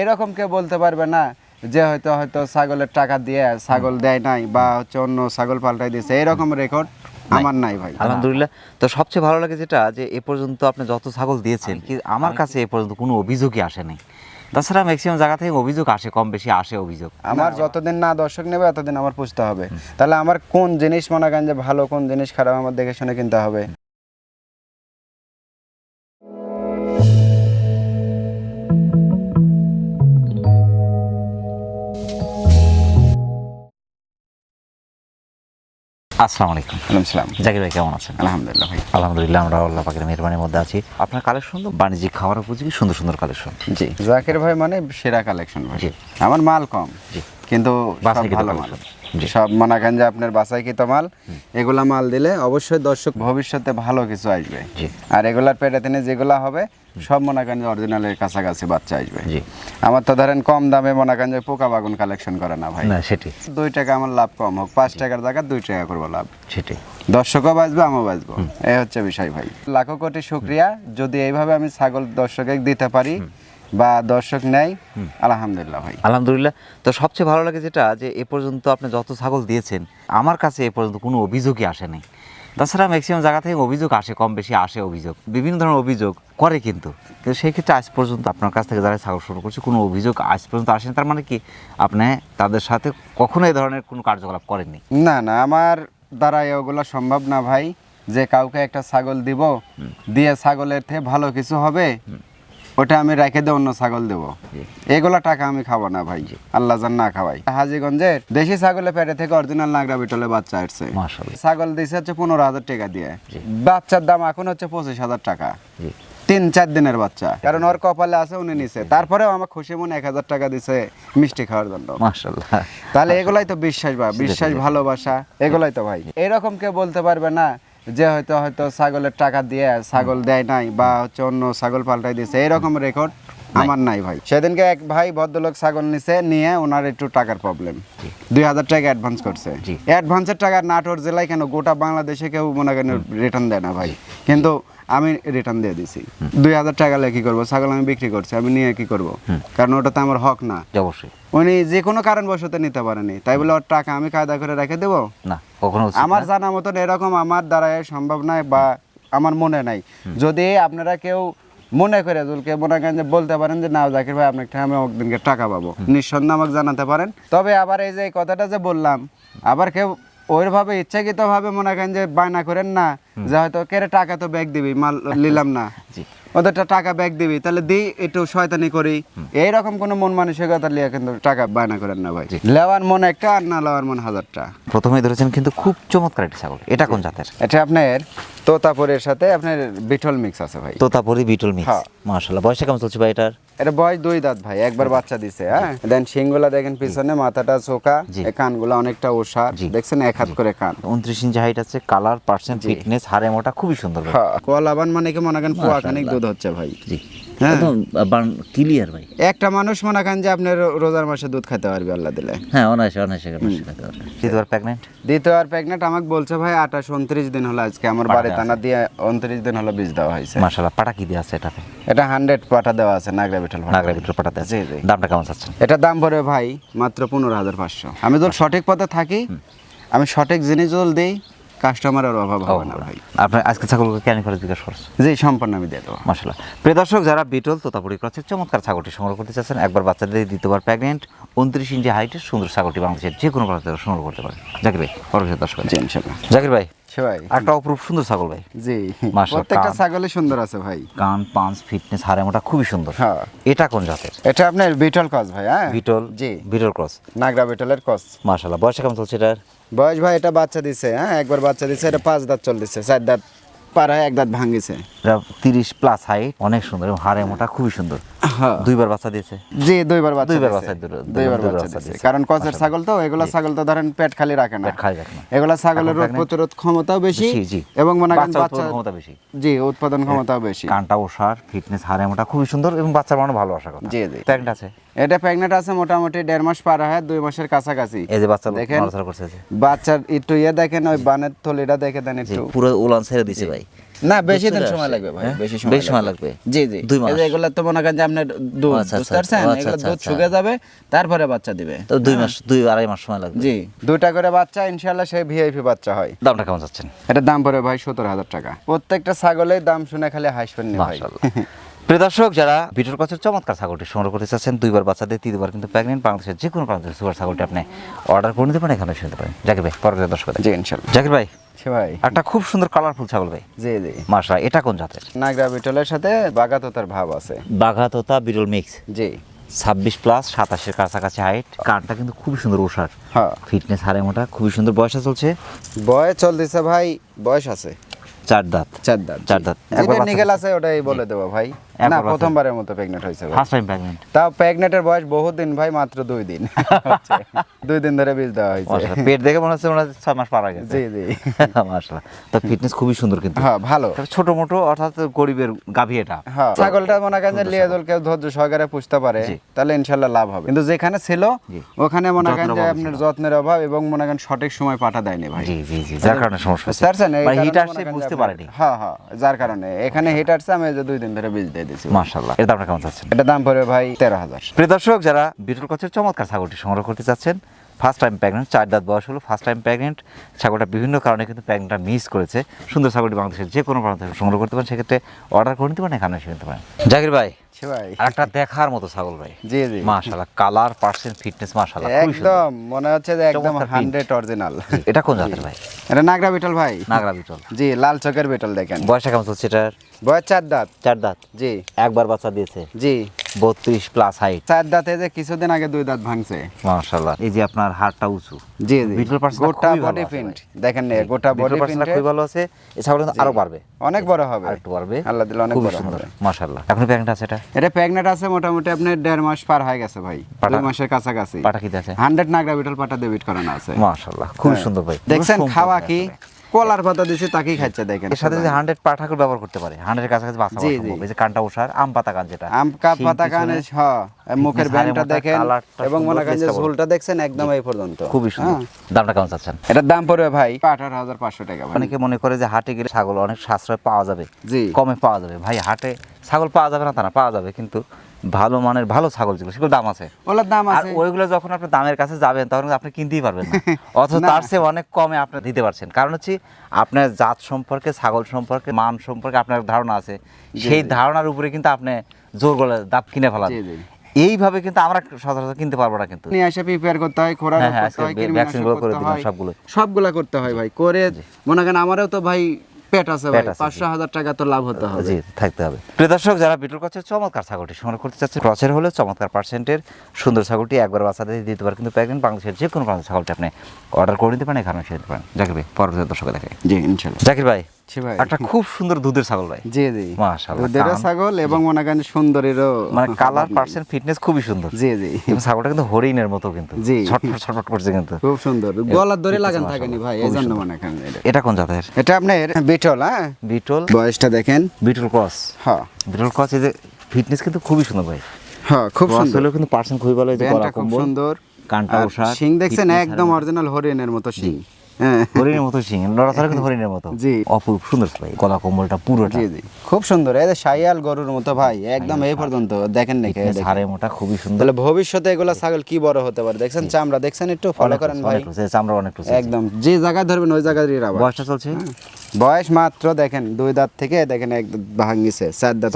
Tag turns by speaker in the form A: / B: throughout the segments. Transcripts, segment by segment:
A: এরকম কেউ বলতে পারবে না যে হয়তো হয়তো ছাগলের টাকা দিয়ে ছাগল দেয় নাই বা হচ্ছে অন্য ছাগল পাল্টাই দিয়েছে। এরকম রেকর্ড আমার নাই ভাই।
B: আলহামদুলিল্লাহ। তো সবচেয়ে ভালো লাগে যেটা যে এ পর্যন্ত আপনি যত ছাগল দিয়েছেন কি আমার কাছে এ পর্যন্ত কোনো অভিযোগই আসেনি তাছাড়া ম্যাক্সিমাম জায়গা থেকে অভিযোগ আসে কম বেশি আসে অভিযোগ।
A: আমার যতদিন না দর্শক নেবে ততদিন আমার পুষতে হবে। তাহলে আমার কোন জিনিস মনে করেন যে ভালো কোন জিনিস খারাপ আমার দেখে শুনে কিনতে হবে?
B: আসসালামু আলাইকুম।
A: সালাম।
B: জাকির ভাই কেমন আছেন?
A: আলহামদুলিল্লাহ ভাই।
B: আলহামদুলিল্লাহ আমরা আল্লাহ পাকের মেহরবানির মধ্যে আছি। আপনার কালেকশন তো বাণিজ্যিক খাবার উপযোগী সুন্দর সুন্দর কালেকশন
A: জি। জাকির ভাই মানে সেরা কালেকশন ভাই। আমার মাল কম।
B: জি।
A: কিন্তু সব মনে করেন যে আপনার বাসাইকৃত মাল। এগুলা মাল দিলে অবশ্যই দর্শক ভবিষ্যতে ভালো কিছু আসবে। আর এগুলার পেটে তিনি যেগুলা হবে সব মনে করেন যে অরিজিনালের কাছাকাছি বাচ্চা আসবে। আমার তো ধরেন কম দামে মনে করেন যে পোকা বাগুন কালেকশন করে না ভাই।
B: সেটি
A: দুই টাকা আমার লাভ কম হোক পাঁচ টাকার জায়গা দুই টাকা করব লাভ।
B: সেটি
A: দর্শকও বাঁচবে আমিও বাঁচবো। এই হচ্ছে বিষয় ভাই। লাখো কোটি শুক্রিয়া। যদি এইভাবে আমি ছাগল দর্শকে দিতে পারি বা দর্শক নেয় আলহামদুলিল্লাহ ভাই।
B: আলহামদুলিল্লাহ। তো সবচেয়ে ভালো লাগে যেটা যে এ পর্যন্ত আপনি যত ছাগল দিয়েছেন আমার কাছে এ পর্যন্ত কোনো অভিযোগই আসেনি তাছাড়া ম্যাক্সিমাম জায়গা থেকে অভিযোগ আসে কম বেশি আসে অভিযোগ। বিভিন্ন ধরনের অভিযোগ করে কিন্তু। কিন্তু সেই ক্ষেত্রে আজ পর্যন্ত আপনার কাছ থেকে যারা ছাগল শুরু করছে কোনো অভিযোগ আজ পর্যন্ত আসেনি তার মানে কি আপনি তাদের সাথে কখনো এই ধরনের কোনো কার্যকলাপ করেননি?
A: না না আমার দ্বারা ওগুলো সম্ভব না ভাই। যে কাউকে একটা ছাগল দিব দিয়ে ছাগলের থেকে ভালো কিছু হবে ওটা আমি রেখে দিয়ে অন্য ছাগল দেবো। এগুলা টাকা আমি খাব না ভাই আল্লাহ জান না খাওয়াই হাজিগঞ্জের দেশি ছাগলের পেটে থেকে অরিজিনাল নাগরা বিটলে বাচ্চা আসছে। ছাগল দিছে হচ্ছে পনেরো হাজার টাকা দিয়ে। বাচ্চার দাম এখন হচ্ছে পঁচিশ হাজার টাকা। তিন চার দিনের বাচ্চা। কারণ ওর কপালে আছে উনি নিছে। তারপরেও আমার খুশি মনে এক হাজার টাকা দিছে মিষ্টি খাওয়ার জন্য। তাহলে এগুলাই তো বিশ্বাস বা বিশ্বাস ভালোবাসা এগুলাই তো ভাই। এরকম কেউ বলতে পারবে না যে হয়তো হয়তো ছাগলের টাকা দিয়ে ছাগল দেয় নাই বা হচ্ছে অন্য ছাগল পাল্টাই দিয়েছে, এরকম রেকর্ড আমার নাই ভাই। সেদিনকে এক ভাই ভদ্রলোক ছাগল নিছে নিয়ে ওনার একটু টাকার প্রবলেম দুই হাজার টাকা অ্যাডভান্স করছে। অ্যাডভান্সের টাকা নাটোর জেলায় কেন? গোটা বাংলাদেশে কেউ মনে করেন রিটার্ন দেয় না ভাই। কিন্তু আমি রিটার্ন দিয়ে দিছি। দুই হাজার টাকা কি করব? ছাগল আমি বিক্রি করছি আমি নিয়ে কি করব? কারণ ওটা তো আমার হক না।
B: অবশ্যই।
A: উনি যে কোনো কারণবশত নিতে পারেনি। তাই বলে ওর টাকা আমি কায়দা করে রেখে দেবো?
B: না কখনো
A: আমার জানা মতন এরকম আমার দ্বারা সম্ভব নয় বা আমার মনে নাই। যদি আপনারা কেউ মনে করে জুলকে মনে করেন যে বলতে পারেন যে না জাকির ভাই আপনাকে আমি একদিনকে টাকা পাবো। নিঃসন্দেহে আমাকে জানাতে পারেন। তবে আবার এই যে এই কথাটা যে বললাম আবার কেউ ওইভাবে ইচ্ছাকৃত ভাবে মনে করেন যে বায়না করেন না যে হয়তো কেরে টাকা তো ব্যাগ দিবি মাল নিলাম না।
B: জি।
A: ওদেরটা টাকা ব্যাগ দিবি তাহলে দি একটু শয়তানি করি। এইরকম কোনো মন মানসিকতা নিয়ে কিন্তু টাকা বায়না করেন না ভাই। লেওয়ার মন একটা আর না লেওয়ার মন হাজারটা।
B: প্রথমে ধরেছেন কিন্তু খুব চমৎকার একটা ছাগল। এটা কোন জাতের?
A: এটা আপনার তোতাপুরের সাথে আপনার বিটল মিক্স আছে ভাই।
B: তোতাপুরি বিটল মিক্স
A: হ্যাঁ।
B: মাশাআল্লাহ। বয়সটা কেমন চলছে ভাই এটার?
A: এটা বয়স দুই দাঁত ভাই একবার বাচ্চা দিছে হ্যাঁ? দেন শিংগুলা দেখেন পিছনে মাথাটা চোখা। কানগুলা অনেকটা
B: ওষা
A: দেখছেন? এক হাত করে কান।
B: উনত্রিশ ইঞ্চি হাইট আছে কালার পার্সেন্ট ফিটনেস হারে মোটা খুবই সুন্দর কল
A: আবার কলাবান মানে কি মনে করেন পোয়া খানিক দুধ হচ্ছে ভাই।
B: জি।
A: হ্যাঁ।
B: ক্লিয়ার ভাই।
A: একটা মানুষ মনে করেন যে আপনার রোজার মাসে দুধ খেতে পারবে আল্লাহ দিলে।
B: হ্যাঁ অনায়াসে অনায়াসে অনায়াসে খেতে পারবে। দ্বিতীয়বার প্রেগনেন্ট
A: দ্বিতীয় আর প্রেগনেন্ট আমাকে বলছে ভাই আঠাশ উনত্রিশ দিন হলো আজকে আমার
B: পাটা
A: বাড়ি টানা দিয়ে উনত্রিশ দিন হলো বীজ দেওয়া হয়েছে।
B: মাশাআল্লাহ পাটা কি দিয়ে আছে এটাতে?
A: এটা হান্ড্রেড পাটা দেওয়া আছে নাগরা বিঠল
B: নাগরা
A: জি, জি।
B: দামটা কেমন চাচ্ছেন?
A: এটা দাম পড়বে ভাই মাত্র পনেরো হাজার পাঁচশো। আমি যদি সঠিক পথে থাকি আমি সঠিক জিনিস দিই কাস্টমারের অভাব হবে না ভাই।
B: আপনার আজকে ছাগলকে কেন করে জিজ্ঞাসা খরচ
A: জি সম্পূর্ণ আমি দিয়ে দেবো।
B: মাশাআল্লাহ। প্রিয় দর্শক যারা বিটল তোতাপুরি ক্রসের চমৎকার ছাগলটি সংগ্রহ করতে চাচ্ছেন একবার বাচ্চা দিয়ে দ্বিতীয়বার প্রেগনেন্ট উনত্রিশ ইঞ্চি হাইটের সুন্দর ছাগলটি বাংলাদেশের যে কোনো প্রান্ত সংগ্রহ করতে পারেন। জাকির ভাই পরবর্তী দর্শক
A: জি ইনশাল্লাহ
B: জাকির ভাই একটা অপরূপ সুন্দর ছাগল ভাই।
A: জি। প্রত্যেকটা
B: কান।
A: সুন্দর আছে ভাই।
B: কান পাঁচ ফিটনেস হাড়ে মোটা খুবই সুন্দর।
A: হ্যাঁ।
B: এটা কোন জাতের?
A: এটা আপনার বিটল কস ভাই হ্যাঁ?
B: বিটল
A: জি।
B: বিটল ক্রস
A: নাগরা বিটলের কস
B: মাশাআল্লাহ বয়সে কেমন চলছে এটার?
A: বয়স ভাই, এটা বাচ্চা দিছে হ্যাঁ? একবার বাচ্চা দিছে, এটা পাঁচ দাঁত চল দিছে চার দাঁত পার হয় এক দাঁত ভাঙিছে
B: তিরিশ প্লাস হাইট অনেক সুন্দর হাড়ে মোটা, খুবই সুন্দর। দুইবার বাচ্চা দিয়েছে।
A: জি দুইবার বাচ্চা
B: দুইবার বাচ্চা
A: দুইবার বাচ্চা। কারণ কচের ছাগল তো এগুলা ছাগল তো ধরেন পেট খালি রাখে না।
B: খালি রাখে না।
A: এগুলা ছাগলের রোগ প্রতিরোধ ক্ষমতাও বেশি
B: জি।
A: এবং মনে করেন
B: বাচ্চা ক্ষমতা বেশি।
A: জি উৎপাদন ক্ষমতাও বেশি।
B: কানটা ওষার ফিটনেস হাড়ে মোটা খুবই সুন্দর এবং বাচ্চার মানে ভালো আশা কথা।
A: জি, জি।
B: আছে।
A: এটা আছে মোটামুটি দেড় মাস পার হয় দুই মাসের কাছাকাছি।
B: এই যে বাচ্চা
A: দেখেন। বাচ্চার একটু ইয়ে দেখেন ওই বানের থলিটা দেখে দেন একটু।
B: পুরো উলান ছেড়ে দিছে ভাই।
A: না বেশি দিন সময় লাগবে ভাই
B: হ্যাঁ?
A: বেশি সময়
B: বেশি সময় লাগবে।
A: জি জি।
B: দুই মাস।
A: যে এগুলা তো মনে করেন যে আপনার দুধ
B: আচ্ছা,
A: বুঝতে
B: আচ্ছা,
A: পারছেন
B: আচ্ছা,
A: দুধ। শুকে যাবে তারপরে বাচ্চা দিবে।
B: তো দুই মাস দুই আড়াই মাস সময় লাগবে।
A: জি দুইটা করে বাচ্চা ইনশাল্লাহ সেই ভিআইপি বাচ্চা হয়।
B: দামটা কেমন যাচ্ছেন
A: এটার দাম পড়ে ভাই সত্তর হাজার টাকা। প্রত্যেকটা ছাগলের দাম শুনে খালি হাসবেন না ভাই
B: প্রিয় দর্শক যারা বিটুর কাছের চমৎকার ছাগলটি সংগ্রহ করতে চাচ্ছেন দুইবার বাচ্চা দিয়ে তিনবার কিন্তু প্রেগনেন্ট বাংলাদেশের যে কোনো প্রান্ত থেকে সুপার ছাগলটি আপনি অর্ডার করে নিতে পারেন এখানে শুনতে পারেন। জাকির ভাই পরবর্তী দর্শক জাকির ভাই
A: জি ভাই।
B: একটা খুব সুন্দর কালারফুল ছাগল ভাই।
A: জি জি।
B: মাশা এটা কোন জাতের?
A: নাগরা বিটলের সাথে বাগাততার ভাব আছে।
B: বাঘা তোতা বিরল মিক্স
A: জি।
B: ছাব্বিশ প্লাস সাতাশের কাছাকাছি হাইট কানটা কিন্তু খুবই সুন্দর ওষার
A: হ্যাঁ।
B: ফিটনেস হারে মোটা খুবই সুন্দর বয়সে চলছে।
A: বয়স চলতেছে ভাই বয়স আছে।
B: চার দাঁত।
A: চার দাঁত
B: চার দাঁত।
A: নিগেল আছে ওটাই বলে দেবো ভাই। না প্রথমবারের মতো প্রেগনেন্ট হয়েছে
B: ফার্স্ট টাইম প্রেগনেন্ট
A: তাও প্রেগনেন্টের বয়স বহুত দিন ভাই মাত্র দুই দিন। দুই দিন ধরে বীজ দেওয়া হয়েছে।
B: পেট দেখে মনে হচ্ছে ওনার ছয় মাস পার হয়ে গেছে।
A: জি জি।
B: মাশাআল্লাহ। তো ফিটনেস খুবই সুন্দর কিন্তু।
A: হ্যাঁ ভালো।
B: ছোট মোটো অর্থাৎ গরিবের গাভী এটা।
A: হ্যাঁ ছাগলটা মনে করেন যে লিয়ে কেউ ধৈর্য সহকারে পুষতে পারে তাহলে ইনশাল্লাহ লাভ হবে। কিন্তু যেখানে ছিল ওখানে মনে করেন যে আপনার যত্নের অভাব এবং মনে করেন সঠিক সময় পাঠা দেয়নি ভাই।
B: জি জি জি যার কারণে সমস্যা হচ্ছে।
A: পারছেন? এই
B: মানে হিট আসছে বুঝতে পারেনি।
A: হ্যাঁ হ্যাঁ যার কারণে। এখানে হিট আসছে আমি যে দুই দিন ধরে বীজ দিয়ে দিছি
B: মাশাআল্লাহ। এর দামটা কেমন চাচ্ছেন?
A: এটা দাম পড়বে ভাই তেরো হাজার।
B: প্রিয় দর্শক যারা বিটুল কচের চমৎকার ছাগলটি সংগ্রহ করতে চাচ্ছেন ফার্স্ট টাইম প্রেগনেন্ট চার দাঁত বয়স হলো ফার্স্ট টাইম প্রেগনেন্ট ছাগলটা বিভিন্ন কারণে কিন্তু প্রেগনেন্টটা মিস করেছে। সুন্দর ছাগলটি বাংলাদেশের যে কোনো প্রান্ত সংগ্রহ করতে পারেন সেক্ষেত্রে অর্ডার করে নিতে পারেন এখানে এসে নিতে পারেন। জাকির ভাই একটা দেখার মতো ছাগল ভাই।
A: জি জি।
B: মাশাআল্লাহ কালার পার্সেন্ট ফিটনেস মাশাআল্লাহ
A: একদম মনে হচ্ছে যে একদম
B: চমৎকার print।
A: হান্ড্রেড অরিজিনাল
B: এটা কোন জাতের ভাই?
A: এটা নাগরা বিটল ভাই।
B: নাগরা বিটল।
A: জি লাল চকের বিটল দেখেন।
B: বয়সটা কেমন চলছে এটার
A: বয়স চার দাঁত।
B: চার দাঁত?
A: জি।
B: একবার বাচ্চা দিয়েছে?
A: জি।
B: বত্রিশ প্লাস হাইট
A: চার দাঁতে যে কিছুদিন আগে দুই দাঁত ভাঙছে।
B: মাশাআল্লাহ। এই যে আপনার হাড়টা উঁচু।
A: জি জি।
B: বিটল
A: গোটা বডি প্রিন্ট দেখেন না গোটা বডি প্রিন্ট
B: খুবই ভালো আছে। কিন্তু আরও বাড়বে।
A: অনেক বড় হবে।
B: আর একটু বাড়বে।
A: আল্লাহ দিলে অনেক বড় হবে।
B: মাশাআল্লাহ। এখন আছে এটা?
A: এটা আছে মোটামুটি আপনার দেড় মাস পার হয়ে গেছে ভাই। দুই মাসের কাছাকাছি।
B: পাটা কি আছে?
A: হান্ড্রেড নাগরা বিটল পাটা ডেবিট করানো আছে।
B: মাশাআল্লাহ। খুবই
A: হ্যাঁ।
B: সুন্দর ভাই।
A: দেখছেন খাওয়া কি কলার পাতা দিছে তাকেই খাচ্ছে দেখেন।
B: এর সাথে যদি হান্ড্রেড পাঠাকুর ব্যবহার করতে পারে। হান্ড্রেড কাছাকাছি বাচ্চা
A: জি, জি।
B: এই যে কানটা ওষার আম পাতা কান যেটা।
A: আম
B: শিং
A: পাতা কানে হ্যাঁ মুখের ব্যান্ডটা দেখেন এবং মনে করেন যে ঝোলটা দেখছেন একদম এই পর্যন্ত।
B: খুবই সুন্দর।
A: হ্যাঁ।
B: দামটা কেমন চাচ্ছেন?
A: এটার দাম পড়বে ভাই আঠারো হাজার পাঁচশো টাকা
B: অনেকে মনে করে যে হাটে গেলে ছাগল অনেক সাশ্রয় পাওয়া যাবে।
A: জি।
B: কমে পাওয়া যাবে। ভাই হাটে ছাগল পাওয়া যাবে না তা না পাওয়া যাবে। কিন্তু ভালো মানের ভালো ছাগল যেগুলো সেগুলো দাম আছে।
A: ওগুলোর দাম
B: আর
A: আছে।
B: ওইগুলো যখন আপনি দামের কাছে যাবেন তখন আপনি কিনতেই পারবেন না। অথচ তার চেয়ে অনেক কমে আপনি দিতে পারছেন। কারণ হচ্ছে আপনার জাত সম্পর্কে ছাগল সম্পর্কে মান সম্পর্কে আপনার ধারণা আছে। সেই ধারণার উপরে কিন্তু আপনি জোর গলে দাম কিনে ফেলান। এইভাবে কিন্তু আমরা সচরাচর কিনতে পারব না কিন্তু।
A: নিয়ে এসে প্রিপেয়ার করতে হয় খোরা
B: হ্যাঁ, হ্যাঁ,
A: করতে হয়
B: আজকে
A: কৃমিনাশক
B: vaccine গুলো করে দিলাম
A: হয়।
B: সবগুলো।
A: সবগুলা করতে হয় ভাই। করে মনে করেন আমারও তো ভাই পেট আছে ভাই টাকা তো লাভ হতে হবে।
B: জি থাকতে হবে। প্রিয় দর্শক যারা বিটল কচের চমৎকার ছাগলটি সংগ্রহ করতে চাচ্ছেন ক্রসের হলে চমৎকার পার্সেন্টের সুন্দর ছাগলটি একবার বাচ্চাদের দিতে পারে। কিন্তু প্যাকেট বাংলাদেশের যে কোনো ছাগলটি আপনি অর্ডার করে নিতে পারেন এখানে দিতে পারেন। জাকির ভাই পরবর্তী দর্শকে দেখে
A: জি ইনশাআল্লাহ
B: জাকির ভাই
A: জি ভাই।
B: একটা খুব সুন্দর দুধের ছাগল ভাই।
A: জি জি।
B: মাশাআল্লাহ,
A: দুধেরও ছাগল এবং মনে করেন সুন্দরীরও
B: মানে কালার পার্সেন্ট ফিটনেস খুবই সুন্দর।
A: জি জি।
B: এবং ছাগলটা কিন্তু হরিণের মতো কিন্তু।
A: জি।
B: ছটফট ছটফট করছে কিন্তু।
A: খুব সুন্দর। গলার ধরে লাগান থাকেনি ভাই এই
B: খুবই
A: জন্য
B: সুন্দর।
A: মনে করেন এটা।
B: কোন জাতের?
A: এটা আপনার বিটল হ্যাঁ?
B: বিটল।
A: বয়সটা দেখেন।
B: বিটল ক্রস।
A: হ্যাঁ।
B: বিটল ক্রস এই যে ফিটনেস কিন্তু খুবই সুন্দর ভাই।
A: হ্যাঁ খুব সুন্দর।
B: কিন্তু পার্সেন্ট খুবই ভালো এই যে গলা
A: খুব সুন্দর।
B: কানটা
A: আর শিং দেখছেন একদম অরিজিনাল হরিণের মতো শিং।
B: হরিণের মতো সিং নড়াচড়া কিন্তু হরিণের মতো।
A: জি।
B: অপূর্ব সুন্দর ভাই গলা কম্বলটা পুরোটা।
A: জি জি। খুব সুন্দর। এই শায়াল গরুর মতো ভাই একদম এই পর্যন্ত দেখেন নাকি
B: হাড়ে মোটা খুবই সুন্দর।
A: তাহলে ভবিষ্যতে এগুলা ছাগল কি বড় হতে পারে? দেখছেন চামড়া দেখছেন একটু ফলো করেন ভাই।
B: চামড়া অনেক।
A: একদম। যে জায়গায় ধরবেন ওই জায়গায়
B: বয়সটা চলছে?
A: বয়স মাত্র দেখেন দুই দাঁত থেকে দেখেন এক দাঁত ভাঙিছে চার দাঁত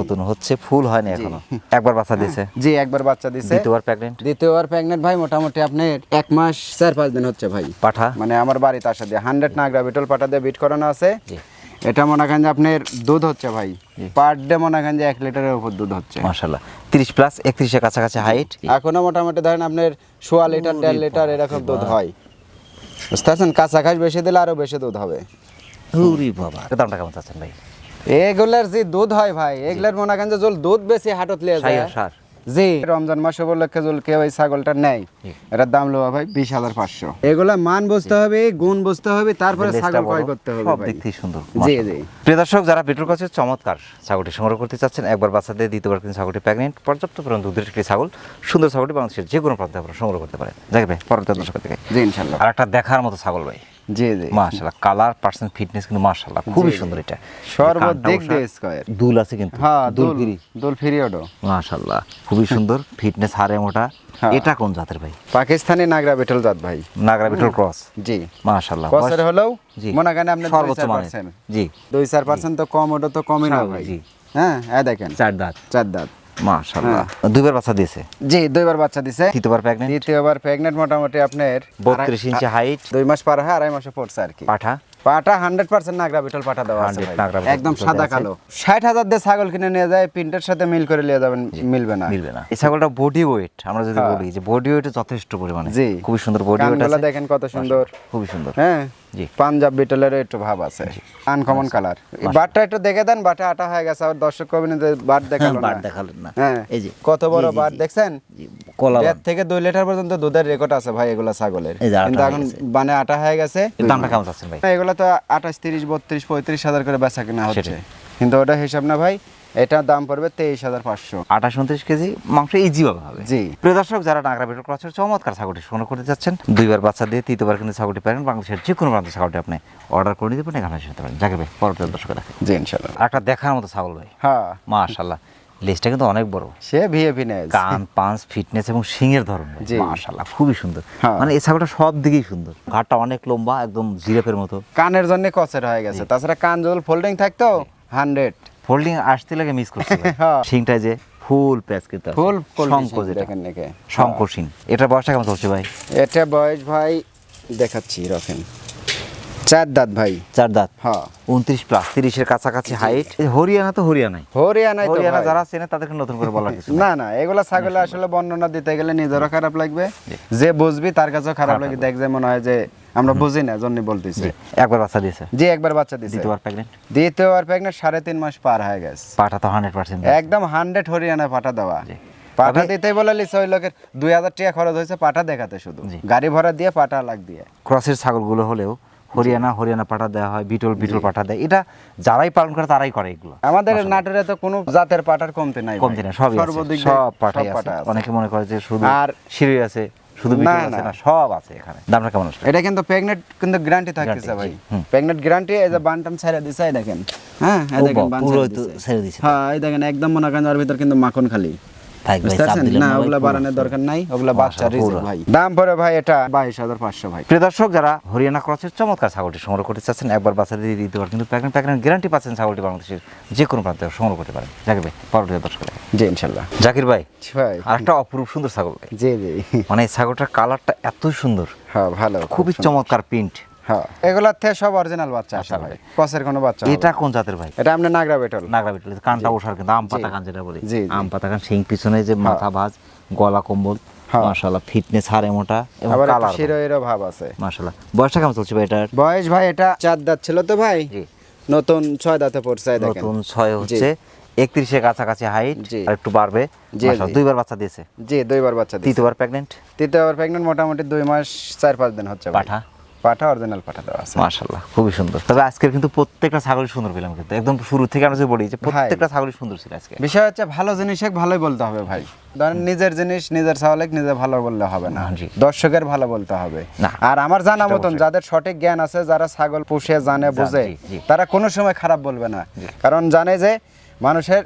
B: নতুন হচ্ছে ফুল হয়নি এখনও। একবার বাচ্চা দিয়েছে
A: জি একবার বাচ্চা দিছে।
B: দ্বিতীয়বার প্রেগনেন্ট
A: দ্বিতীয়বার প্রেগনেন্ট ভাই মোটামুটি আপনার এক মাস চার পাঁচ দিন হচ্ছে ভাই।
B: পাঠা।
A: মানে আমার বাড়িতে আসা দিয়ে হান্ড্রেড নাগরা বিটল পাঠা দিয়ে বিট করানো আছে। এটা মনে করেন যে আপনার দুধ হচ্ছে ভাই। পার ডে মনে করেন যে এক লিটারের উপর দুধ হচ্ছে।
B: মাশাল্লাহ তিরিশ প্লাস একত্রিশের কাছাকাছি হাইট
A: এখনও মোটামুটি ধরেন আপনার সোয়া লিটার দেড় লিটার এরকম দুধ হয়। বুঝতে পারছেন? কাঁচা ঘাস বেশি দিলে আরও বেশি দুধ হবে।
B: উরি বাবা। দামটা কেমন চাচ্ছেন ভাই?
A: এগুলার যে দুধ হয় ভাই এগুলার মনে করেন যে জল দুধ বেশি হাটত লিয়ে যায়।
B: সার।
A: জি। রমজান মাস উপলক্ষে জল কেউ এই ছাগলটা
B: জি।
A: এটার দাম লোয়া ভাই বিশ হাজার পাঁচশো। এগুলা মান বুঝতে হবে গুণ বুঝতে হবে তারপরে ছাগল ক্রয় করতে হবে
B: সব
A: ভাই।
B: দিক থেকে সুন্দর।
A: জি জি।
B: প্রিয় দর্শক যারা বিটুর কাছে চমৎকার ছাগলটি সংগ্রহ করতে চাচ্ছেন। একবার বাচ্চা দিয়ে দ্বিতীয়বার কিন্তু ছাগলটি প্রেগনেন্ট পর্যাপ্ত পরিমাণ দুধের একটি ছাগল। সুন্দর ছাগলটি বাংলাদেশের যে কোনো প্রান্তে আপনারা সংগ্রহ করতে পারেন। ভাই পরবর্তী দর্শক থেকে।
A: জি ইনশাল্লাহ
B: আর একটা দেখার মতো ছাগল ভাই।
A: জি জি।
B: মাশাল্লাহ কালার পার্সেন্ট ফিটনেস কিন্তু মাশাল্লাহ খুবই। সুন্দর এটা। কানটা
A: দিয়ে
B: দুল আছে কিন্তু
A: হ্যাঁ
B: দুল গিরি।
A: দুল পিরিয়ডও
B: মাশাল্লাহ খুবই সুন্দর ফিটনেস হারে মোটা।
A: হ্যাঁ।
B: এটা কোন জাতের ভাই?
A: পাকিস্তানি নাগরা বেটল জাত ভাই।
B: নাগরা বিটল ক্রস।
A: জি।
B: মাশাল্লাহ
A: কসের হলেও
B: জি।
A: মনে করেন আপনি
B: সর্বোচ্চ মানের। জি।
A: দুই চার পার্সেন্ট তো কম ওটা তো কমই না ভাই।
B: জি।
A: হ্যাঁ হ্যাঁ দেখেন।
B: চার দাঁত।
A: চার দাঁত। হ্যাঁ।
B: দুইবার বাচ্চা দিয়েছে?
A: জি দুইবার বাচ্চা দিছে।
B: তৃতীয়বার প্রেগনেন্ট
A: দ্বিতীয়বার প্রেগনেন্ট মোটামুটি আপনার
B: বত্রিশ ইঞ্চি হাইট
A: দুই মাস পার হয় আড়াই মাসে পড়ছে আর কি।
B: পাঠা?
A: পাটা হান্ড্রেড পার্সেন্ট নাগরা বিটল পাটা দেওয়া আছে
B: 100
A: ভাই।
B: নাগরা বিটল
A: একদম সাদা কালো। ষাট হাজার দিয়ে ছাগল কিনে নিয়ে যায় প্রিন্টের সাথে মিল করে নিয়ে যাবেন মিলবে না।
B: মিলবে না। এই ছাগলটা বডি ওয়েট আমরা যদি
A: হ্যাঁ।
B: বলি যে বডি ওয়েটে যথেষ্ট পরিমাণে।
A: জি।
B: খুবই সুন্দর বডি ওয়েট
A: দেখেন কত সুন্দর।
B: খুবই সুন্দর।
A: হ্যাঁ। পাঞ্জাব বিটলের একটু ভাব আছে। Uncommon colour. বাটটা একটু দেখে দেন বাটে আটা হয়ে গেছে আর দর্শক কবিন বাট দেখাল
B: বাট দেখালেন না।
A: হ্যাঁ
B: এই যে
A: কত বড় বাট দেখছেন?
B: কলা
A: দেড় থেকে দুই লিটার পর্যন্ত দুধের রেকর্ড আছে ভাই এগুলা ছাগলের। কিন্তু এখন। বানে আটা হয়ে গেছে।
B: দামটা কেমন চাচ্ছেন ভাই?
A: এগুলো তো আঠাশ তিরিশ বত্রিশ পঁয়ত্রিশ হাজার করে বেচা কিনা হচ্ছে। কিন্তু ওটা হিসাব না ভাই। এটার দাম পড়বে তেইশ হাজার পাঁচশো।
B: আঠাশ উনত্রিশ কেজি মাংস ইজি ভাবে হবে।
A: জি।
B: প্রিয় দর্শক যারা নাগরা বেটর ক্রসের চমৎকার ছাগলটি সংগ্রহ করতে যাচ্ছেন দুইবার বাচ্চা দিয়ে তৃতীয়বার কিন্তু ছাগলটি পারেন। বাংলাদেশের যে কোনো প্রান্ত ছাগলটি আপনি অর্ডার করে নিতে পারেন এখানে শুনতে পারেন। যাকে ভাই পরবর্তী দর্শক দেখে
A: জি ইনশাল্লাহ
B: একটা দেখার মতো ছাগল ভাই।
A: হ্যাঁ।
B: মাশাল্লাহ লেজটা কিন্তু অনেক বড়।
A: সে ভিএপি
B: কান পাঁচ ফিটনেস এবং শিঙের ধরন। মাশাল্লাহ খুবই সুন্দর।
A: হ্যাঁ।
B: মানে এই ছাগলটা সব দিকেই সুন্দর। ঘাটটা অনেক লম্বা একদম জিরাফের মতো।
A: কানের জন্য কচের হয়ে গেছে। তাছাড়া কান যদি ফোল্ডিং থাকতো হান্ড্রেড
B: ফোল্ডিং আসতে লাগে মিস করছে।
A: হ্যাঁ।
B: শিংটা যে ফুল প্যাচ কিন্তু আছে।
A: ফুল
B: শঙ্কর
A: দেখেন নাকি
B: শঙ্কর শিং এটা বয়সটা কেমন চলছে ভাই
A: এটা বয়স ভাই দেখাচ্ছি রাখেন চার দাঁত ভাই।
B: চার দাঁত।
A: হ্যাঁ।
B: উনত্রিশ প্লাস তিরিশের কাছাকাছি হাইট হরিয়ানা তো হরিয়ানাই। হরিয়ানা যারা চেনে তাদেরকে নতুন করে বলার কিছু
A: না না এগুলা ছাগলে আসলে বর্ণনা দিতে গেলে নিজেরও খারাপ লাগবে। যে বুঝবি তার কাছেও খারাপ লাগে দেখ যে মনে হয় যে আমরা বুঝি না জন্য বলতেছি।
B: একবার বাচ্চা দিয়েছে।
A: জি একবার বাচ্চা দিছে
B: দ্বিতীয়বার প্রেগনেন্ট
A: দ্বিতীয়বার প্রেগনেন্ট সাড়ে তিন মাস পার হয়ে গেছে।
B: পাটা তো হান্ড্রেড পার্সেন্ট
A: একদম হান্ড্রেড হরিয়ানা পাঠা দেওয়া। পাঠা দিতেই বলে লিছে ওই লোকের দুই হাজার টাকা খরচ হয়েছে পাঠা দেখাতে শুধু। গাড়ি ভাড়া দিয়ে পাঠা লাগ দিয়ে।
B: ক্রসের ছাগলগুলো হলেও হরিয়ানা হরিয়ানা পাটা দেওয়া হয় বিটল বিটল পাটা দেয়। এটা যারাই পালন করে তারাই করে এগুলো।
A: আমাদের নাটোরে তো কোনো জাতের পাটার কমতে নাই।
B: কমতি না
A: সর্বদিক
B: সব
A: সব
B: আছে।
A: পাঠা আছে।
B: অনেকে মনে করে যে শুধু
A: আর-
B: সিঁড়ি আছে শুধু বিটল আছে
A: না।
B: সব আছে এখানে। দামটা কেমন আসবে
A: এটা কিন্তু প্রেগনেন্ট কিন্তু গ্যারান্টি থাকতেছে ভাই। প্রেগনেন্ট গ্যারান্টি এই যে বানটান ছেড়ে দিছে দেখেন। হ্যাঁ এই দেখেন বান ছেড়ে দিছে। হ্যাঁ এই দেখেন একদম মনে করেন ওর ভিতর কিন্তু মাখন খালি।
B: ভাই
A: না ওগুলা। বাড়ানোর দরকার নাই ওগুলা বাচ্চা
B: মাশাআল্লাহ,
A: ভাই। দাম পড়ে ভাই এটা। বাইশ হাজার পাঁচশো ভাই।
B: প্রিয় দর্শক যারা হরিয়ানা ক্রসের চমৎকার ছাগলটি সংগ্রহ করতে চাচ্ছেন একবার বাচ্চা দিয়ে দিতে পারেন কিন্তু প্যাকেট প্যাকেট গ্যারান্টি পাচ্ছেন ছাগলটি বাংলাদেশের যে কোনো প্রান্তে সংগ্রহ করতে পারেন। জাকির ভাই পরবর্তী দর্শক।
A: জি ইনশাল্লাহ
B: জাকির ভাই
A: ভাই।
B: আর একটা অপরূপ সুন্দর ছাগল ভাই।
A: জি জি।
B: মানে ছাগলটার কালারটা এত সুন্দর।
A: হ্যাঁ ভালো
B: খুবই চমৎকার প্রিন্ট
A: থেকে সব অরিজিনাল বাচ্চা আসে ভাই কসের কোনো বাচ্চা
B: এটা কোন জাতের ভাই?
A: এটা আপনি নাগরা বেটল।
B: নাগরা বিটল। কানটা ওঠার কিন্তু আম পাতা কান যেটা বলি।
A: জি, জি।
B: আম পাতা কান শিং পিছনে যে মাথা ভাঁজ গলা কম্বল। মাশাআল্লাহ ফিটনেস হাড়ে মোটা এবং কালার
A: শিরো এরো ভাব আছে।
B: মাশাআল্লাহ। বয়সটা কেমন চলছে ভাই এটার?
A: বয়স ভাই এটা চার দাঁত ছিল তো ভাই। নতুন ছয় দাঁতে পড়ছে এই দেখেন।
B: নতুন ছয় হচ্ছে একত্রিশের কাছাকাছি হাইট। আর একটু বাড়বে। দুইবার বাচ্চা দিয়েছে।
A: জি দুইবার বাচ্চা
B: তৃতীয়বার প্রেগনেন্ট
A: তৃতীয়বার প্রেগনেন্ট মোটামুটি দুই মাস চার পাঁচ দিন হচ্ছে।
B: পাঠা?
A: পাঠা অরিজিনাল পাঠা দেওয়া আছে।
B: মাশাআল্লাহ খুবই সুন্দর। তবে আজকের কিন্তু প্রত্যেকটা ছাগলই সুন্দর পেলাম কিন্তু। একদম শুরু থেকে আমরা যে বলি যে প্রত্যেকটা ছাগলই সুন্দর ছিল আজকে।
A: বিষয় হচ্ছে ভালো জিনিস ভালোই বলতে হবে ভাই। ধরেন নিজের জিনিস নিজের ছাগলে নিজে ভালো বললে হবে না। দর্শকের ভালো বলতে হবে। আর আমার জানা মতন যাদের সঠিক জ্ঞান আছে যারা ছাগল পুষে জানে বুঝে। তারা কোনো সময় খারাপ বলবে না। কারণ জানে যে মানুষের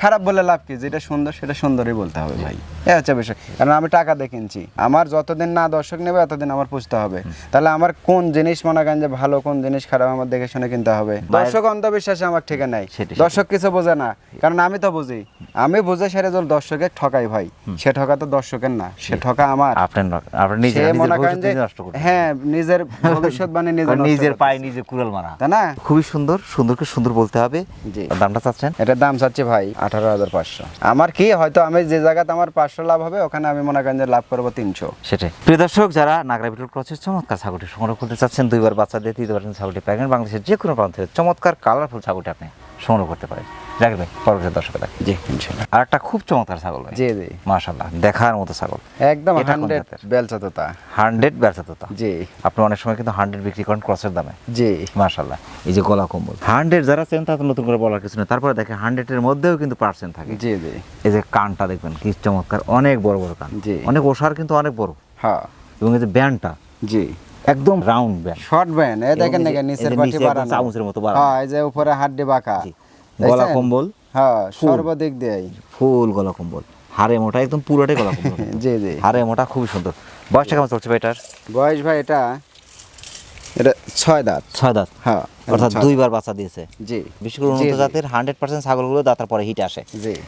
A: খারাপ বলে লাভ কি? যেটা সুন্দর সেটা সুন্দরই বলতে হবে ভাই। এ হচ্ছে বিষয়। কারণ আমি টাকা দিয়ে কিনছি। আমার যতদিন না দর্শক নেবে ততদিন আমার পুষতে হবে। তাহলে আমার কোন জিনিস মনে করেন যে ভালো কোন জিনিস খারাপ আমার দেখে শুনে কিনতে হবে? দর্শক অন্ধবিশ্বাসে আমার ঠিক নাই দর্শক কিছু বোঝে না। কারণ আমি তো বুঝি। আমি বুঝে সেরে যদি দর্শকের ঠকাই ভাই। সে ঠকা তো দর্শকের না। সে ঠকা আমার। হ্যাঁ নিজের ভবিষ্যৎ মানে
B: নিজের পায়ে নিজে কুড়াল মারা।
A: তাই না?
B: খুবই সুন্দর সুন্দরকে সুন্দর বলতে হবে। দামটা চাচ্ছেন?
A: এটার দাম চাচ্ছে ভাই। আঠারো হাজার পাঁচশো। আমার কি? হয়তো আমি যে জায়গাতে আমার পাঁচশো লাভ হবে ওখানে আমি মনে করেন যে লাভ করব তিনশো।
B: সেটাই। প্রিয় দর্শক যারা নাগরা বিটল ক্রসের চমৎকার ছাগলটি সংগ্রহ করতে চাচ্ছেন দুইবার বাচ্চা দিয়ে তৃতীয়বার পারছেন ছাগলটি প্যাকেট বাংলাদেশের যে কোনো প্রান্তে চমৎকার কালারফুল ছাগলটি আপনি সংগ্রহ করতে পারে। জাকির ভাই পরবর্তী দর্শক দেখেন
A: জি ইনশাল্লাহ
B: আর একটা খুব চমৎকার ছাগল ভাই।
A: জি জি।
B: মাশাল্লাহ দেখার মতো ছাগল।
A: একদম হান্ড্রেড
B: জাতের?
A: বেলচা তোতা
B: হান্ড্রেড ব্যর্থতা
A: জি।
B: আপনি অনেক সময় কিন্তু হান্ড্রেড বিক্রি করেন ক্রসের দামে।
A: জি।
B: মাশাল্লাহ এই যে গলা কম্বল। হান্ড্রেড যারা চেন তাদের নতুন করে বলার কিছু নেই। তারপরে দেখে হান্ড্রেডের মধ্যেও কিন্তু পার্সেন্ট থাকে।
A: জি জি।
B: এই যে কানটা দেখবেন কি চমৎকার। অনেক বড় বড় কান।
A: জি।
B: অনেক ওষার কিন্তু অনেক বড়।
A: হ্যাঁ।
B: এবং এই যে ব্যান্ডটা।
A: জি।
B: একদম রাউন্ড ব্যান
A: শর্ট ব্যান এই দেখেন নিচের পাটি বাড়ানো
B: চামচের মতো বাড়ানো।
A: হ্যাঁ এই যে উপরে হাড্ডি বাঁকা।
B: গলা কম্বল।
A: হ্যাঁ সর্বদিক দিয়েই।
B: ফুল গলা কম্বল। হাড়ে মোটা একদম পুরোটাই গলা কম্বল।
A: জি জি।
B: হাড়ে মোটা খুবই সুন্দর। বয়সটা কেমন চলছে ভাই এটার?
A: বয়স ভাই এটা এটা ছয় দাঁত।
B: ছয় দাঁত?
A: হ্যাঁ
B: অর্থাৎ দুইবার বাচ্চা দিয়েছে।
A: জি।
B: বিশেষ করে উন্নত জাতের হান্ড্রেড পার্সেন্ট ছাগলগুলো দাঁতার পরে হিট আসে।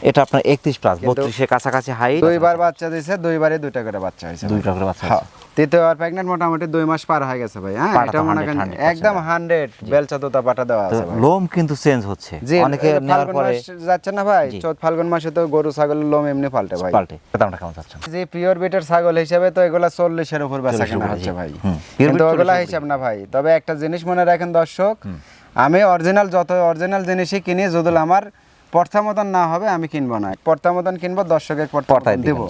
B: এটা আপনার একত্রিশ প্লাস বত্রিশের কাছাকাছি হাইট
A: দুইবার বাচ্চা দিয়েছে দুইবারই দুইটা করে বাচ্চা হয়েছে।
B: দুইটা করে বাচ্চা
A: হ্যাঁ। তৃতীয়বার প্রেগনেন্ট মোটামুটি দুই মাস পার হয়ে গেছে ভাই হ্যাঁ? এটা মনে করেন একদম হান্ড্রেড বেলচা তোতা পাটা দেওয়া আছে ভাই।
B: লোম কিন্তু চেঞ্জ হচ্ছে। অনেকে নেওয়ার
A: ফাল্গুন
B: পরে
A: যাচ্ছে না ভাই
B: জি।
A: ফাল্গুন মাসে তো গরু ছাগলের লোম এমনি পাল্টে ভাই।
B: পাল্টে। দামটা কেমন চাচ্ছেন?
A: যে পিওর বিটের ছাগল হিসেবে তো এগুলা চল্লিশের উপর বেচা কেনা হচ্ছে ভাই। কিন্তু
B: bit
A: ওগুলা হিসাব না ভাই। তবে একটা জিনিস মনে রাখেন দর্শক আমি অরিজিনাল যত অরিজিনাল জিনিসই কিনি যদি আমার পর্থা মতন না হবে আমি কিনবো না। পর্থামত কিনবো দর্শকের দেবো।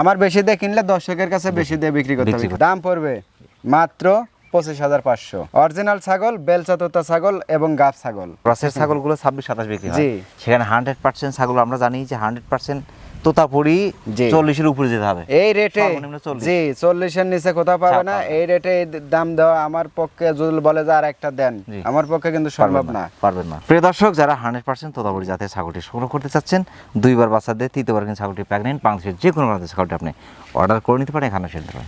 A: আমার বেশি দিয়ে কিনলে দর্শকের কাছে বেশি দিয়ে বিক্রি করতে হবে। দাম পড়বে মাত্র পঁচিশ হাজার পাঁচশো। অরিজিনাল ছাগল বেলচাতোতা ছাগল এবং গাব ছাগল।
B: ক্রসের ছাগলগুলো ছাব্বিশ সাতাশ বিক্রি
A: জি।
B: সেখানে হান্ড্রেড পার্সেন্ট ছাগল আমরা জানি যে হান্ড্রেড পার্সেন্ট তোতাপুরি চল্লিশের উপরে যেতে হবে।
A: এই রেটে জি চল্লিশের নিচে কোথাও পাবে না। এই রেটে দাম দেওয়া আমার পক্ষে যদি বলে যে আর একটা দেন আমার পক্ষে কিন্তু সম্ভব না।
B: পারবেন না। প্রিয় দর্শক যারা হান্ড্রেড পার্সেন্ট তোতাপুরি জাতের ছাগলটি সংগ্রহ করতে চাচ্ছেন দুইবার বাচ্চা দিয়ে তৃতীয়বার কিন্তু ছাগলটি প্রেগনেন্ট বাংলাদেশের যে কোনো প্রান্তে ছাগলটি আপনি অর্ডার করে নিতে পারেন এখানে পারেন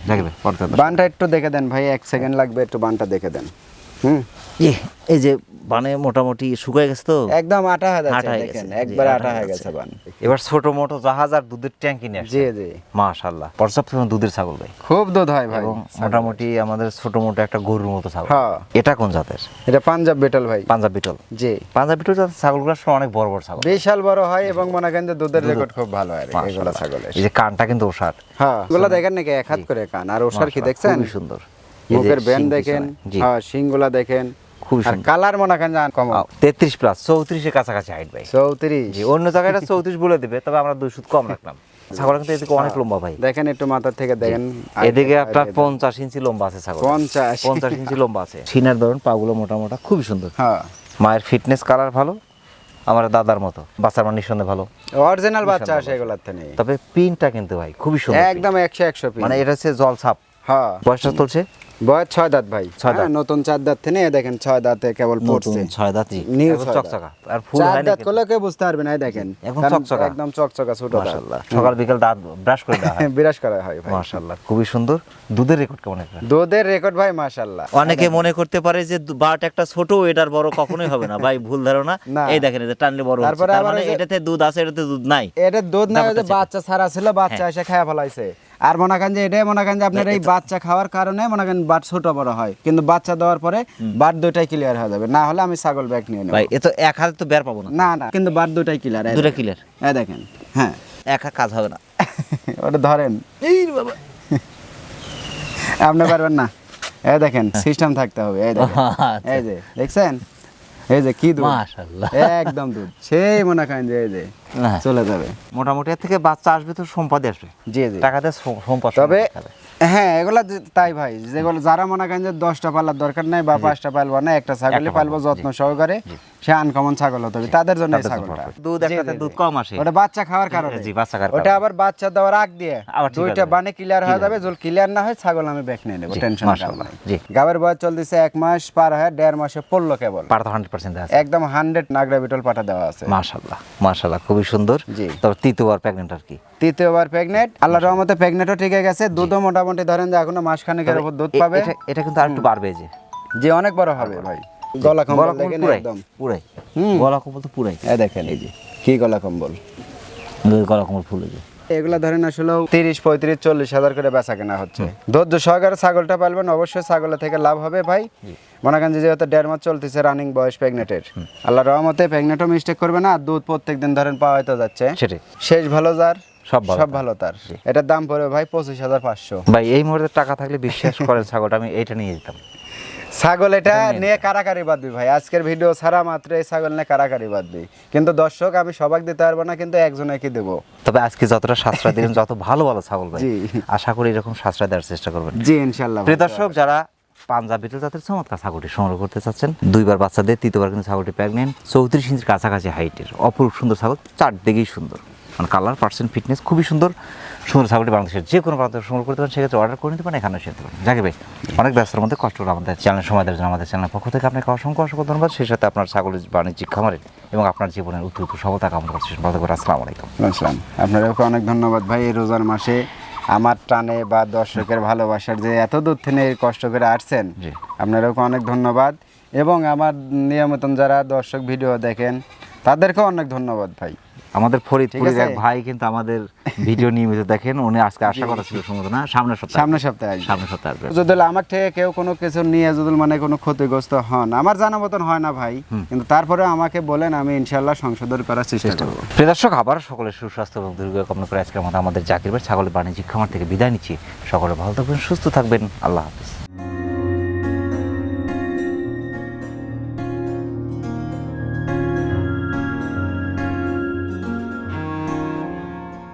A: বানটা একটু দেখে দেন ভাই এক সেকেন্ড লাগবে একটু বানটা দেখে দেন। হুম।
B: এই যে বানে মোটামুটি শুকায় গেছে তো?
A: একদম আটা হয়ে যাচ্ছে
B: আটা
A: দেখেন একবার
B: আটা হয়ে গেছে।
A: বান।
B: এবার ছোট মোটো জাহাজ আর দুধের ট্যাঙ্কি নিয়ে
A: জি
B: আসছে।
A: জি
B: মাশাল্লাহ পর্যাপ্ত দুধের ছাগল ভাই।
A: খুব দুধ হয় ভাই।
B: মোটামুটি আমাদের ছোট মোটো একটা গরুর মতো ছাগল।
A: হ্যাঁ।
B: এটা কোন জাতের?
A: এটা পাঞ্জাব বেটাল ভাই।
B: পাঞ্জাব বিটল।
A: জি।
B: পাঞ্জাব বিটল জাতের ছাগলগুলো সব অনেক বড় বড় ছাগল।
A: বিশাল বড় হয় এবং মনে করেন যে দুধের রেকর্ড খুব ভালো হয় এগুলো ছাগলের।
B: এই যে কানটা কিন্তু ওষার।
A: হ্যাঁ এগুলো দেখেন নাকি? এক হাত করে কান। আর ওষার কি
B: মাশাআল্লাহ,
A: দেখছেন?
B: সুন্দর।
A: মুখের ব্যান
B: শিং
A: দেখেন
B: পিছনে।
A: হ্যাঁ শিংগুলা দেখেন। আর কালার মনে করেন যে কম
B: তেত্রিশ প্লাস চৌত্রিশের কাছাকাছি হাইট ভাই।
A: চৌত্রিশ।
B: জি অন্য জায়গায় এটা চৌত্রিশ বলে দিবে তবে আমরা দুই সুদ কম রাখলাম। ছাগল কিন্তু এদিকে অনেক লম্বা ভাই।
A: দেখেন একটু মাথার থেকে দেখেন।
B: এদিকে একটা পঞ্চাশ ইঞ্চি লম্বা আছে ছাগল
A: পঞ্চাশ।
B: পঞ্চাশ ইঞ্চি লম্বা আছে। সিনার ধরুন পাগুলো মোটা মোটা খুবই সুন্দর।
A: হ্যাঁ।
B: মায়ের ফিটনেস কালার ভালো আমার দাদার মতো। বাচ্চার মান নিঃসন্দেহে ভালো।
A: অরিজিনাল বাচ্চা আসে এগুলার থেকে
B: তবে পিনটা কিন্তু ভাই খুবই সুন্দর
A: একদম একশো একশো পিস
B: মানে এটা হচ্ছে জল ছাপ
A: হ্যাঁ।
B: বয়সটা চলছে?
A: বয়স ছয় দাঁত ভাই
B: ছয় দাঁত।
A: হ্যাঁ, নতুন চার দাঁত থেকে দেখেন ছয় দাঁতে কেবল পড়ছে।
B: ছয় দাঁতই একদম
A: দাঁত।
B: চকচকা আর ফুল
A: চার দাঁত করলে কেউ বুঝতে পারবে না দেখেন। কারণ
B: চকচকা।
A: একদম চকচকা ছোট
B: মাশাআল্লাহ সকাল বিকাল দাঁত ব্রাশ করে দেওয়া হয়।
A: বিরাজ করা হয় ভাই।
B: মাশাআল্লাহ খুবই সুন্দর। দুধের রেকর্ড কেমন একটা?
A: দুধের রেকর্ড ভাই মাশাল্লাহ
B: অনেকে মনে করতে পারে যে বাট একটা ছোট এটার বড় কখনোই হবে না। ভাই ভুল ধারণা।
A: না।
B: এই দেখেন এটা টানলে বড়
A: তারপরে
B: তার মানে এটাতে দুধ আছে এটাতে দুধ নাই।
A: এটা দুধ না
B: ব্যাপারটা
A: যে বাচ্চা ছাড়া ছিল বাচ্চা
B: হ্যাঁ।
A: এসে খাওয়া ফেলাইছে। আর মনে করেন যে এটাই মনে করেন যে আপনার এই বাচ্চা খাওয়ার কারণে মনে করেন বাট ছোট বড় হয়। কিন্তু বাচ্চা দেওয়ার পরে বাট দুইটাই ক্লিয়ার হয়ে যাবে। না হলে আমি ছাগল ব্যাগ নিয়ে নেব।
B: ভাই এ তো এক হাতে তো বের পাবো না।
A: না না কিন্তু বাট দুইটাই ক্লিয়ার
B: দুটা ক্লিয়ার
A: এই দেখেন হ্যাঁ।
B: একা কাজ হবে না।
A: ওটা ধরেন। এই বাবা। আপনি পারবেন না। এই দেখেন সিস্টেম থাকতে হবে এই দেখেন।
B: আচ্ছা।
A: এই যে দেখছেন? এই যে কি দুধ?
B: মাশাআল্লাহ।
A: একদম দুধ। সেই মনে করেন যে এই যে চলে যাবে।
B: মোটামুটি এর থেকে বাচ্চা আসবে তো সম্পদে আসবে।
A: জি জি।
B: টাকাতে সম- সম্পদ
A: তবে হ্যাঁ এগুলা তাই ভাই যেগুলো যারা মনে করেন যে দশটা পাল্লার দরকার নাই বা পাঁচটা পালবো না একটা পালবো
B: পালবো,
A: যত্ন সহকারে। সে আনকমন ছাগল হতে হবে। তাদের জন্য ছাগলটা।
B: দুধ একটাতে দুধ কম আসে।
A: ওটা বাচ্চা খাওয়ার কারণে।
B: জি, বাচ্চা খাওয়ার
A: ওটা আবার বাচ্চা দেওয়ার আগ দিয়ে দুইটা বানে ক্লিয়ার হয়ে যাবে। যদি ক্লিয়ার না হয় ছাগল আমি ব্যাক নিয়ে নেব। টেনশন
B: মাশাআল্লাহ, জি।
A: গাবের বয়স চলতেছে এক মাস পার হয়ে দেড় মাসে পড়ল কেবল।
B: আছে।
A: একদম হান্ড্রেড নাগরা বিটল পাঠা দেওয়া আছে।
B: মাশাল্লাহ মাশাল্লাহ খুবই সুন্দর।
A: জি।
B: তবে তৃতীয়বার প্রেগনেন্ট আর কি?
A: তৃতীয়বার রহমতে প্রেগনেন্টও ঠিক গেছে। দুধও মোটামুটি ধরেন যে এখনও মাস খানেকের উপর দুধ পাবে।
B: এটা- এটা কিন্তু আর একটু বাড়বে যে।
A: যে অনেক বড় হবে ভাই। গলা কম্বল দেখেন একদম।
B: পুরাই।
A: হুম।
B: গলা কম্বল তো পুরাই।
A: এই দেখেন এই যে কি গলা কম্বল
B: গলা কম্বল ফুলে যে।
A: এগুলা ধরেন আসলে তিরিশ পঁয়ত্রিশ চল্লিশ হাজার করে বেচা কেনা হচ্ছে। ধৈর্য সহকারে ছাগলটা পালবেন অবশ্যই ছাগলের থেকে লাভ হবে ভাই। মনে করেন যে যেহেতু দেড় মাস চলতেছে রানিং বয়স প্রেগনেটের আল্লাহ রহমতে প্রেগনেটও মিস্টেক করবে না আর দুধ প্রত্যেক দিন ধরেন পাওয়া তো যাচ্ছে।
B: সেটাই।
A: শেষ ভালো যার
B: সব ভালো
A: সব
B: তার।
A: ভালো তার। এটার দাম পড়বে ভাই পঁচিশ হাজার পাঁচশো।
B: ভাই এই মুহূর্তে টাকা থাকলে বিশ্বাস করেন ছাগলটা আমি এইটা নিয়ে যেতাম।
A: ছাগল এটা নিয়ে কারাকারি বাঁধবি ভাই। আজকের ভিডিও ছাড়া মাত্র এই ছাগল নিয়ে কারাকারি বাঁধবি। কিন্তু দর্শক আমি সবাক দিতে পারব না কিন্তু একজনে কি দেবো?
B: তবে আজকে যতটা সাশ্রয় দিলেন যত ভালো ভালো ছাগল ভাই। আশা করি এরকম সাশ্রয় দেওয়ার চেষ্টা করবেন।
A: জি ইনশাল্লাহ
B: প্রিয় দর্শক যারা পাঞ্জাব জাতের চমৎকার ছাগলটি সংগ্রহ করতে চাচ্ছেন দুইবার বাচ্চাদের তৃতীয়বার কিন্তু ছাগলটি প্রেগনেন্ট চৌত্রিশ ইঞ্চির কাছাকাছি হাইটের অপরূপ সুন্দর ছাগল চারদিকেই সুন্দর। মানে কালার পার্সেন্ট ফিটনেস খুবই সুন্দর। সুন্দর ছাগলটি বাংলাদেশের যে কোনো প্রান্ত সংগ্রহ করতে পারেন সেক্ষেত্রে অর্ডার করে নিতে পারেন সেতে পারেন। জাকি ভাই অনেক ব্যস্ততার মধ্যে কষ্ট করে আমাদের চ্যানেল সময় দেওয়ার জন্য। আমাদের চ্যানেল পক্ষ থেকে আপনাকে অসংখ্য অসংখ্য ধন্যবাদ। সেই সাথে আপনার ছাগলের বাণিজ্যিক খামারের এবং আপনার জীবনের উত্তর সফলতা কামনা করছি। ভালো করে আসসালামু আলাইকুম।
A: আসসালাম। আপনাদেরকে অনেক ধন্যবাদ ভাই এই রোজার মাসে আমার টানে বা দর্শকের ভালোবাসার যে এত দূর থেকে কষ্ট করে আসছেন
B: জি।
A: আপনাদেরকে অনেক ধন্যবাদ। এবং আমার নিয়মিত যারা দর্শক ভিডিও দেখেন তাদেরকেও অনেক ধন্যবাদ ভাই।
B: আমাদের ফরিদপুরের এক ভাই কিন্তু আমাদের ভিডিও নিয়মিত দেখেন উনি আজকে আশা করা ছিল সম্ভবত না সামনের সপ্তাহে
A: সামনের সপ্তাহে আসবে।
B: সামনের সপ্তাহে আসবে।
A: যদি আমার থেকে কেউ কোনো কিছু নিয়ে যদি মানে কোনো ক্ষতিগ্রস্ত হন আমার জানা মতন হয় না ভাই কিন্তু তারপরে আমাকে বলেন আমি ইনশাল্লাহ সংশোধন করার চেষ্টা করব।
B: প্রিয় দর্শক আবার সকলের সুস্বাস্থ্য এবং দীর্ঘ কামনা করে আজকের মতো আমাদের জাকির ভাই ছাগলের বাণিজ্যিক খামার থেকে বিদায় নিচ্ছি। সকলে ভালো থাকবেন সুস্থ থাকবেন। আল্লাহ হাফিজ।